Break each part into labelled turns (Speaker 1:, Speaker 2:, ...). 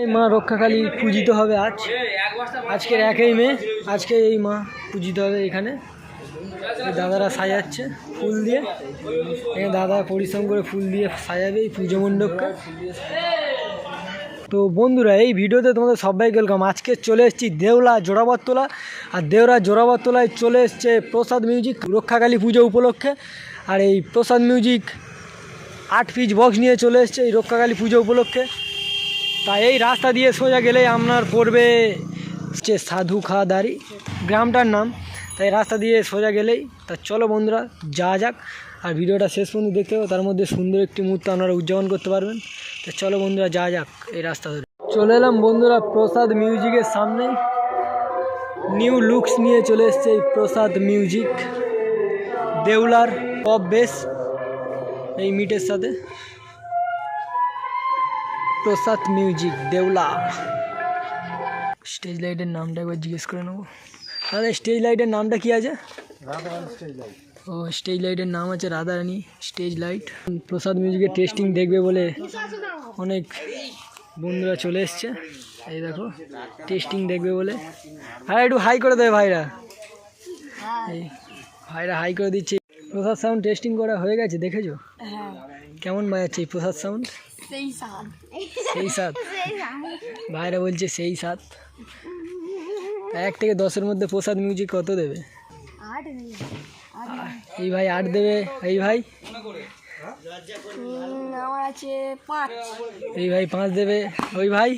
Speaker 1: এই মা রক্ষাকালী পূজিত হবে আজ। আজকের একই মে আজকে এই মা পূজিত হবে এখানে। দাদারা সাজাচ্ছে ফুল দিয়ে। এখানে দাদা পরিশ্রম করে ফুল দিয়ে সাজাবে এই পুজো মণ্ডপকে। তো বন্ধুরা, এই ভিডিওতে তোমাদের সবাইকে ওয়েলকাম আজকে চলে এসেছি দেওলা জোড়াবরতলা আর দেওরা জোড়াবরতলায় চলে এসছে প্রসাদ মিউজিক রক্ষাকালী পুজো উপলক্ষে। আর এই প্রসাদ মিউজিক আট পিচ বক্স নিয়ে চলে এসছে এই রক্ষাকালী পুজো উপলক্ষে। তা এই রাস্তা দিয়ে সোজা গেলেই আপনার পড়বে হচ্ছে সাধু খাদারি গ্রামটার নাম। তাই রাস্তা দিয়ে সোজা গেলেই, তা চলো বন্ধুরা যা যাক। আর ভিডিওটা শেষ পর্যন্ত দেখতে হবে তার মধ্যে সুন্দর একটি মুহূর্ত আপনারা উদযাপন করতে পারবেন। তা চলো বন্ধুরা যা যাক এই রাস্তা ধরে। চলে এলাম বন্ধুরা প্রসাদ মিউজিকের সামনে নিউ লুকস নিয়ে চলে এসছে এই Prasad music. Deular pop bass এই মিটের সাথে। প্রসাদ মিউজিক দেউলা। স্টেজ লাইটের নামটা একবার জিজ্ঞেস করে নেব। দাদা স্টেজ লাইটের নামটা কি আছে? ও স্টেজ লাইটের নাম আছে রাধারানী স্টেজ লাইট। প্রসাদ মিউজিকের টেস্টিং দেখবে বলে অনেক বন্ধুরা চলে এসছে। এই দেখো টেস্টিং দেখবে বলে। হ্যাঁ একটু হাই করে দেবে ভাইরা। এই ভাইরা হাই করে দিচ্ছে। প্রসাদ সাউন্ড টেস্টিং করা হয়ে গেছে দেখেছ?
Speaker 2: হ্যাঁ।
Speaker 1: কেমন বাজাচ্ছে এই প্রসাদ সাউন্ড
Speaker 2: সেই সাল
Speaker 1: সেই সাত ভাইরা বলছে সেই সাত এক থেকে দশের মধ্যে প্রসাদ মিউজিক কত দেবে? এই ভাই আট দেবে। এই ভাই?
Speaker 2: আমার আছে পাঁচ।
Speaker 1: এই ভাই পাঁচ দেবে। ওই ভাই?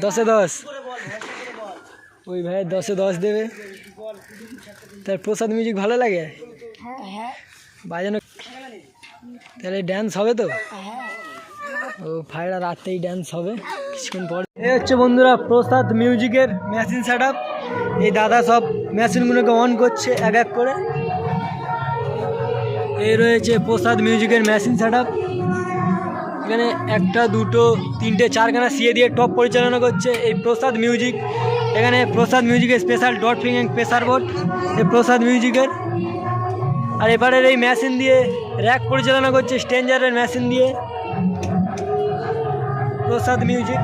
Speaker 1: দশে দশ। ওই ভাই দশে দশ দেবে। তার প্রসাদ মিউজিক ভালো লাগে?
Speaker 2: হ্যাঁ হ্যাঁ।
Speaker 1: বাজানো তাহলে ড্যান্স হবে তো? ও, ভাইরা রাতেই ড্যান্স হবে, কিছুক্ষণ পরে। এই হচ্ছে বন্ধুরা প্রসাদ মিউজিকের মেশিন সেট এই দাদা সব মেশিনগুলোকে অন করছে এক এক করে। এই রয়েছে প্রসাদ মিউজিকের মেশিন সেট এখানে একটা, দুটো, তিনটে, চারখানা সিয়ে দিয়ে টপ পরিচালনা করছে এই প্রসাদ মিউজিক এখানে প্রসাদ মিউজিকের স্পেশাল ডট ফিং প্রেসার বোর্ড এই প্রসাদ মিউজিকের আর এবারের এই মেশিন দিয়ে র্যাক পরিচালনা করছে স্ট্রেঞ্জারের মেশিন দিয়ে। প্রসাদ মিউজিক।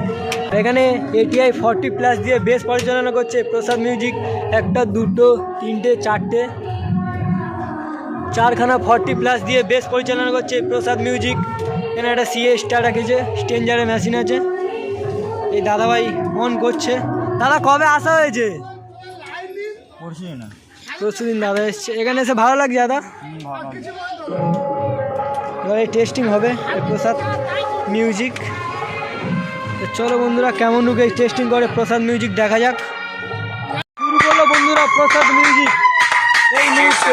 Speaker 1: এখানে এটিআই ফর্টি প্লাস দিয়ে বেশ পরিচালনা করছে প্রসাদ মিউজিক। একটা, দুটো, তিনটে, চারটে। চারখানা ফর্টি প্লাস দিয়ে বেশ পরিচালনা করছে প্রসাদ মিউজিক। এখানে একটা সিএ স্টার রেখেছে স্টেঞ্জারের মেশিন আছে। এই দাদাভাই অন করছে। দাদা, কবে আসা হয়েছে?
Speaker 3: না।
Speaker 1: পরশু দাদা এসছে। এখানে এসে ভালো লাগছে দাদা? এবারে টেস্টিং হবে প্রসাদ মিউজিক চলো বন্ধুরা, কেমন ঢুকে টেস্টিং করে? প্রসাদ মিউজিক দেখা যাক। শুরু করল বন্ধুরা প্রসাদ মিউজিক এই
Speaker 4: Esto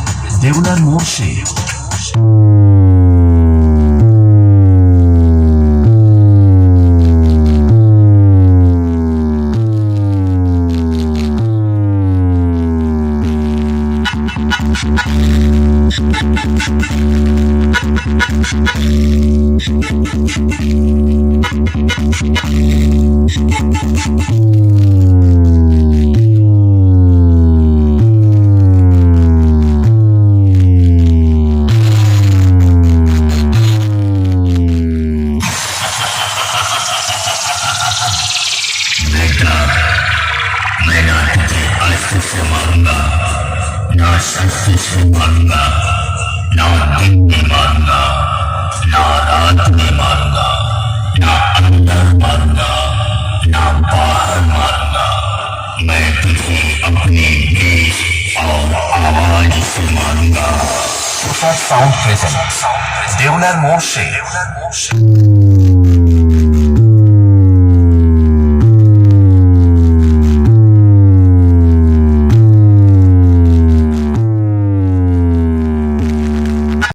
Speaker 4: দেউলার মোর্শে Thank जनाब मैं ना तुझे आँसू से मारूँगा ना सस्ते से मारूँगा ना दिन में मारूँगा ना रात में मारूँगा ना अंदर मारूँगा ना बाहर मारूँगा मैं तुझे अपने देश और आवाज़ से मारूँगा
Speaker 5: उषा साउंड प्रेजेंट देवलर मोर्शे देवलर मोर्शे